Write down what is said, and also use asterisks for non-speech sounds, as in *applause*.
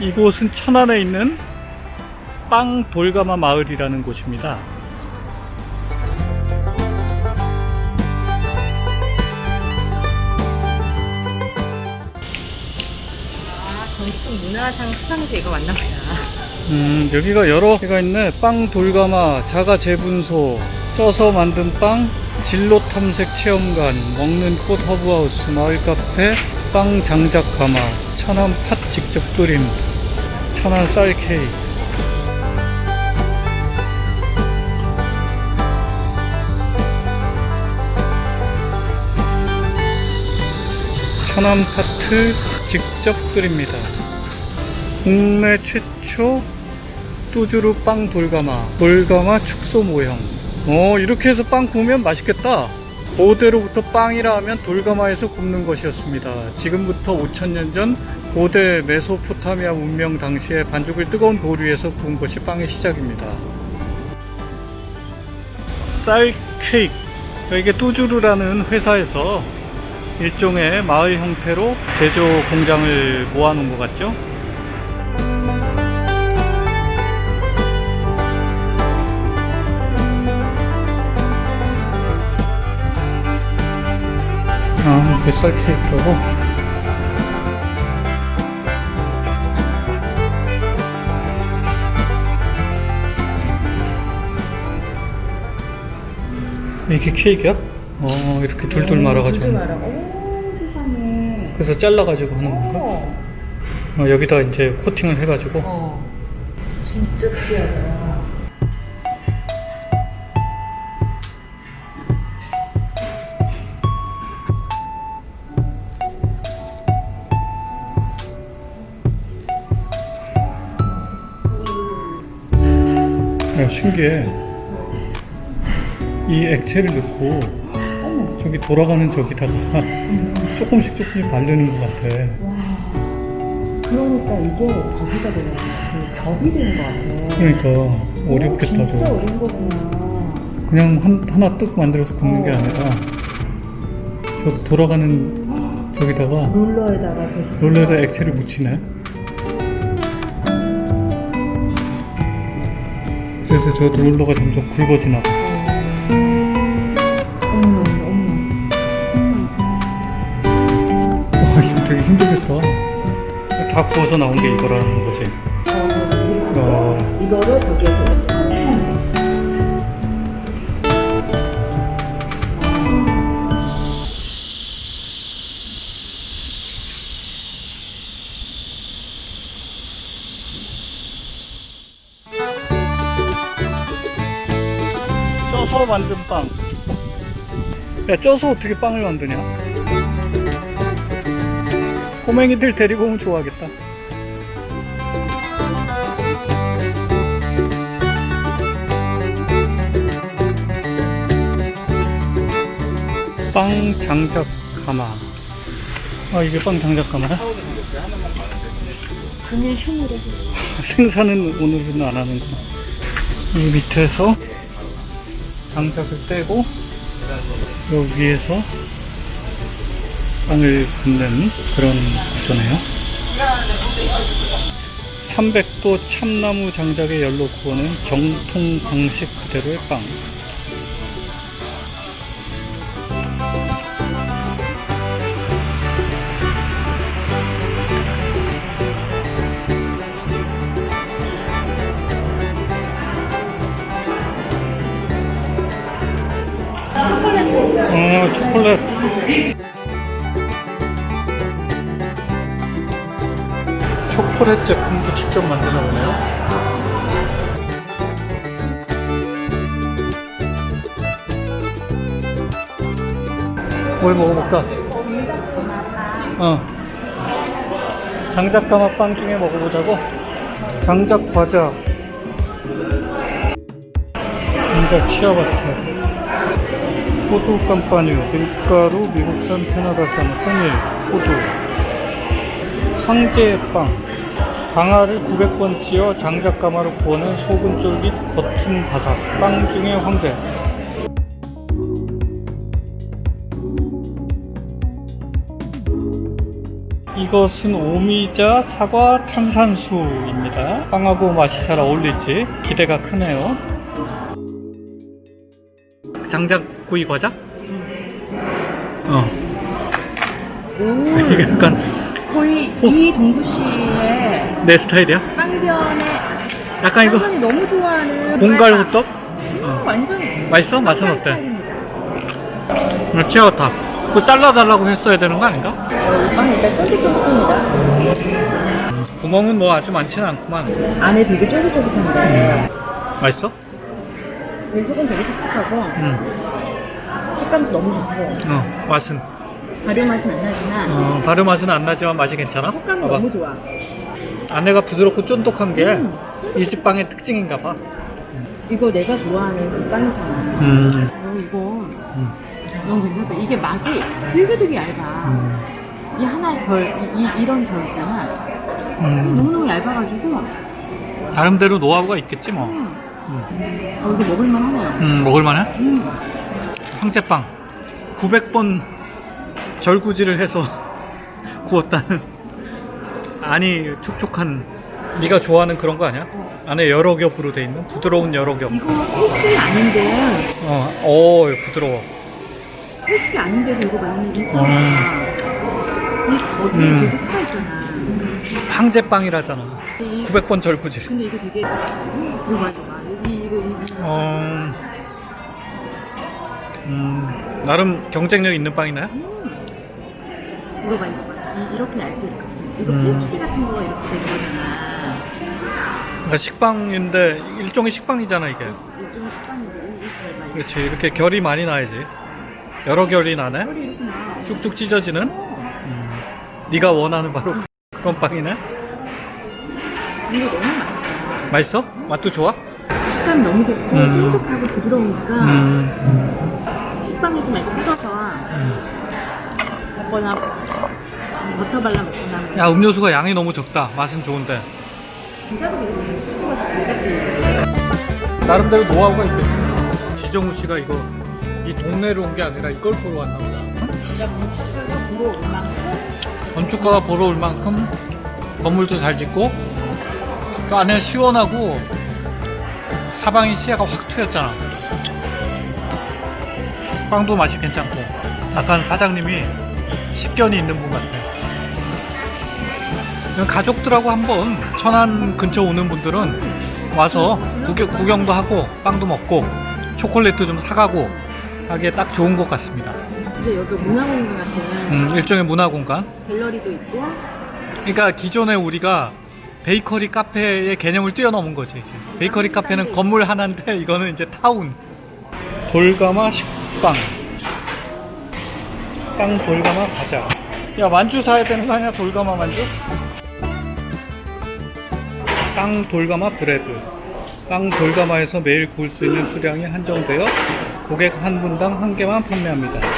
이곳은 천안에 있는 빵 돌가마 마을이라는 곳입니다. 아, 문화상 수상제가 보다. 음, 여기가 여러 개가 있네. 빵 돌가마, 자가 재분소, 쪄서 만든 빵, 진로 탐색 체험관, 먹는 꽃 허브하우스, 마을 카페, 빵 장작 가마, 천안 팥 직접 끓임, 천안 쌀 케이크. 천안 파트 직접 끓입니다. 국내 최초 뚜주루 빵 돌가마 돌가마 축소 모형 어 이렇게 해서 빵 구우면 맛있겠다 고대로부터 빵이라 하면 돌가마에서 굽는 것이었습니다 지금부터 5000년 전 고대 메소포타미아 문명 당시에 반죽을 뜨거운 돌 위에서 구운 것이 빵의 시작입니다 쌀 케이크 이게 뚜주루라는 회사에서 일종의 마을 형태로 제조 공장을 모아놓은 것 같죠 아, 뱃살 케이크라고? 이게 케이크야? 어, 이렇게 둘둘 말아가지고. 둘둘 말아. 오, 세상에. 그래서 잘라가지고 하는 건가? 어. 어, 여기다 이제 코팅을 해가지고. 어. 진짜 특이하다. 야, 신기해. 이 액체를 넣고. 저기 돌아가는 저기다가 *laughs* 조금씩 조금씩 바르는 것 같아. 와. 그러니까 이게 저기가 되는. 그 겹이 되는 것 같아. 그러니까, 어렵겠다, 오, 진짜 저거. 어려운 거구나. 그냥 한, 하나 뜩 만들어서 굽는 게 어. 아니라, 저 돌아가는 저기다가 롤러에다가 계속. 롤러에다 액체를 묻히네. 그래서 저 롤러가 점점 굵어지나 봐. 되게 힘들겠다. 다 구워서 나온 게 이거라는 거지. 어, 어. 이거를 거지. 쪄서 만든 빵. 야, 쪄서 어떻게 빵을 만드냐? 꼬맹이들 데리고 오면 좋아하겠다. 빵 장작 가마. 아, 이게 빵 장작 가마야? 그냥 힘으로. *laughs* 생산은 오늘은 안 하는구나. 이 밑에서 장작을 떼고 여기에서 빵을 굽는 그런 구조네요. 300도 참나무 장작의 열로 구우는 정통 방식 그대로의 빵. 어, 초콜릿. 초콜릿 제품도 직접 만드나 보네요. 뭘 먹어볼까? 어. 장작 가마빵 중에 먹어보자고. 장작 과자. 장작 치아바타. 호두 깜빠뉴, 밀가루, 미국산 캐나다산, 홍일, 호두, 황제의 빵, 방아를 900번 찧어 장작가마로 구워낸 속은 쫄깃, 겉은 바삭, 빵 중에 황제. 이것은 오미자 사과 탄산수입니다. 빵하고 맛이 잘 어울릴지 기대가 크네요. 장작구이 과자? 어. 오, *laughs* 약간 거의 이 동수 씨의 내 스타일이야? 빵변에 약간 이거 빵변이 너무 좋아하는 공갈 빵. 호떡? 음, 어. 완전 맛있어? 맛은 빵 어때? 스타일입니다. 어, 치아가 그거 잘라달라고 했어야 되는 거 아닌가? 어, 이 빵이 일단 쫄깃쫄깃합니다. 구멍은 뭐 아주 많지는 않구만. 안에 되게 쫄깃쫄깃한데 맛있어? 이 속은 되게 촉촉하고 응. 식감도 너무 좋고 어, 맛은. 발효 맛은 안 나지만 어, 발효 맛은 안 나지만 맛이 괜찮아? 식감이 봐봐. 너무 좋아. 안에가 부드럽고 쫀득한 게이 음. 집 빵의 특징인가 봐. 이거 내가 좋아하는 그 빵이잖아. 음. 어, 이거 음. 너무 괜찮다. 이게 막이 되게 되게 얇아. 이 하나의 결, 이, 이, 이런 결 있잖아. 음. 너무너무 얇아가지고, 나름대로 노하우가 있겠지 뭐. 음, 음, 어, 이거 먹을만 하네요. 음, 먹을만해? 음, 황제빵 900번 절구지를 해서 *laughs* 구웠다는 아니 촉촉한 네가 좋아하는 그런 거 아니야? 안에 여러 겹으로 돼 있는 부드러운 여러 겹. 이거 페이스이 아닌데, 어, 오 부드러워. 페이스이 아닌데도 이거 많이 이거 음. 이 겉에 음. 되게 살아있잖아. 황제빵이라잖아. 이- 900번 절구지. 근데 이게 되게, 음, 이거 맞아, 봐. 이, 이거, 이, 어, 음, 나름 경쟁력 있는 빵이네. 음. 이거 봐, 이거 봐. 이, 이렇게 얇게 이렇게. 이거 음. 페스츄리 같은 거가 이렇게 된 거잖아. 그러니까 식빵인데 일종의 식빵이잖아 이게. 일종의 식빵인데, 이렇게 막 그렇지 이렇게 결이 많이 나야지. 여러 결이 나네. 털이 이렇게 나. 쭉쭉 찢어지는. 음, 네가 원하는 바로 *laughs* 그런 빵이네. 이거 너무 맛있어. 맛있어? 맛도 좋아? 식감 너무 좋고 음. 쫀득하고 부드러우니까 음, 식빵에 좀 이렇게 뜯어서 먹거나 버터 발라 먹거나 야 음료수가 양이 너무 적다. 맛은 좋은데. 진짜로 이거 잘 쓰는 것 같아 잘 잡고 나름대로 노하우가 있겠지. 지정우 씨가 이거 이 동네로 온 게 아니라 이걸 보러 왔나 보다. 진짜 건축가가 보러 올 만큼 건축가가 보러 올 만큼 건물도 잘 짓고 그 안에 시원하고 사방이 시야가 확 트였잖아. 빵도 맛이 괜찮고 약간 사장님이 식견이 있는 분 같아. 가족들하고 한번 천안 근처 오는 분들은 와서 구경, 구경 도 하고 빵도 먹고 초콜릿도 좀 사가고 하기에 딱 좋은 것 같습니다. 이제 여기 문화공원 같은 음, 일종의 문화공간. 갤러리도 있고 그러니까 기존에 우리가 베이커리 카페의 개념을 뛰어넘은 거지. 이제. 베이커리 카페는 건물 하나인데 이거는 이제 타운. 돌가마 식빵. 빵 돌가마 과자. 야 만주 사야 되는 거 아니야? 돌가마 만주? 빵 돌가마 브레드. 빵 돌가마에서 매일 구울 수 있는 수량이 한정되어 고객 한 분당 한 개만 판매합니다.